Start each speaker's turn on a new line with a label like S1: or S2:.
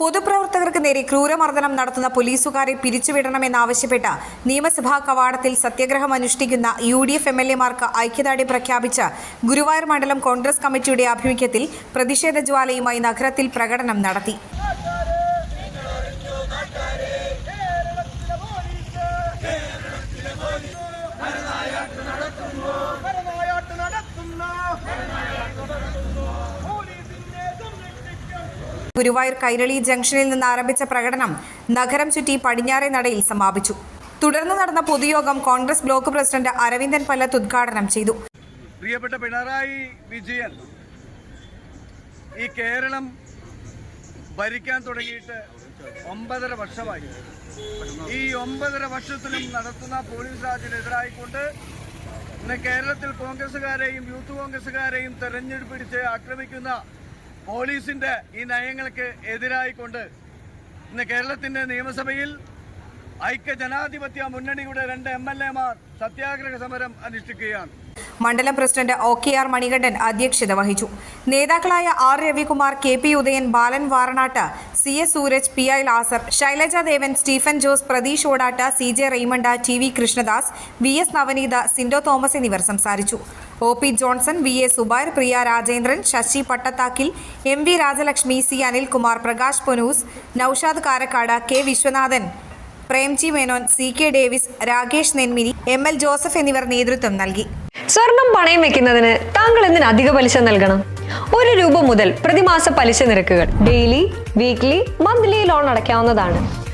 S1: പൊതുപ്രവർത്തകർക്ക് നേരെ ക്രൂരമർദ്ദനം നടത്തുന്ന പോലീസുകാരെ പിരിച്ചുവിടണമെന്നാവശ്യപ്പെട്ട് നിയമസഭാ കവാടത്തിൽ സത്യഗ്രഹം അനുഷ്ഠിക്കുന്ന U D F M L എമാർക്ക് ഐക്യദാർഢ്യം പ്രഖ്യാപിച്ച ഗുരുവായൂർ മണ്ഡലം കോൺഗ്രസ് കമ്മിറ്റിയുടെ ആഭിമുഖ്യത്തിൽ പ്രതിഷേധ ജ്വാലയുമായി നഗരത്തിൽ പ്രകടനം നടത്തി. ഗുരുവായൂർ കൈരളി ജംഗ്ഷനിൽ നിന്ന് ആരംഭിച്ച പ്രകടനം നഗരം ചുറ്റി പടിഞ്ഞാറെ നടയിൽ സമാപിച്ചു. തുടർന്ന് നടന്ന പൊതുയോഗം കോൺഗ്രസ് ബ്ലോക്ക് പ്രസിഡന്റ് അരവിന്ദൻ പല്ലത്ത് ഉദ്ഘാടനം ചെയ്തു.
S2: പ്രിയപ്പെട്ട പിണറായി വിജയൻ ഈ കേരളം ഭരിക്കാൻ തുടങ്ങിയിട്ട് ഒമ്പതര വർഷമായി. ഈ ഒമ്പതര വർഷത്തിലും നടത്തുന്ന പോലീസ് രാജിനെതിരായിക്കൊണ്ട് ഇന്ന് കേരളത്തിൽ കോൺഗ്രസുകാരെയും യൂത്ത് കോൺഗ്രസുകാരെയും തെരഞ്ഞെടുപ്പിടിച്ച് ആക്രമിക്കുന്ന പോലീസിന്റെ ഈ നയങ്ങൾക്ക് എതിരായിക്കൊണ്ട് ഇന്ന് കേരളത്തിന്റെ നിയമസഭയിൽ ഐക്യ ജനാധിപത്യ മുന്നണിയുടെ രണ്ട് എം എൽ സത്യാഗ്രഹ സമരം അനുഷ്ഠിക്കുകയാണ്.
S1: മണ്ഡലം president O K R Manikandan അധ്യക്ഷത വഹിച്ചു. നേതാക്കളായ R Ravikumar K P Udayan Balan Varanattu C S Sooraj P I Lazar Shailaja Devan Stephen Jose Pratheesh Odatta C J Raymond T V Krishnadas V S Navaneeth Sindo Thomas എന്നിവർ സംസാരിച്ചു. O P Johnson V A Zubair Priya Rajendran Sasi Pattathakkil M V Rajalakshmi C Anilkumar Prakash Ponnus Noushad Karakkad K Viswanathan Premji Menon C K Davis Rakesh Nenmini M L Joseph എന്നിവർ നേതൃത്വം നൽകി.
S3: സ്വർണം പണയം വെക്കുന്നതിന് താങ്കൾ എന്തിന് അധിക പലിശ നൽകണം? ഒരു രൂപ മുതൽ പ്രതിമാസ പലിശ നിരക്കുകൾ ഡെയിലി വീക്ക്ലി മന്ത്ലി ലോൺ അടയ്ക്കാവുന്നതാണ്.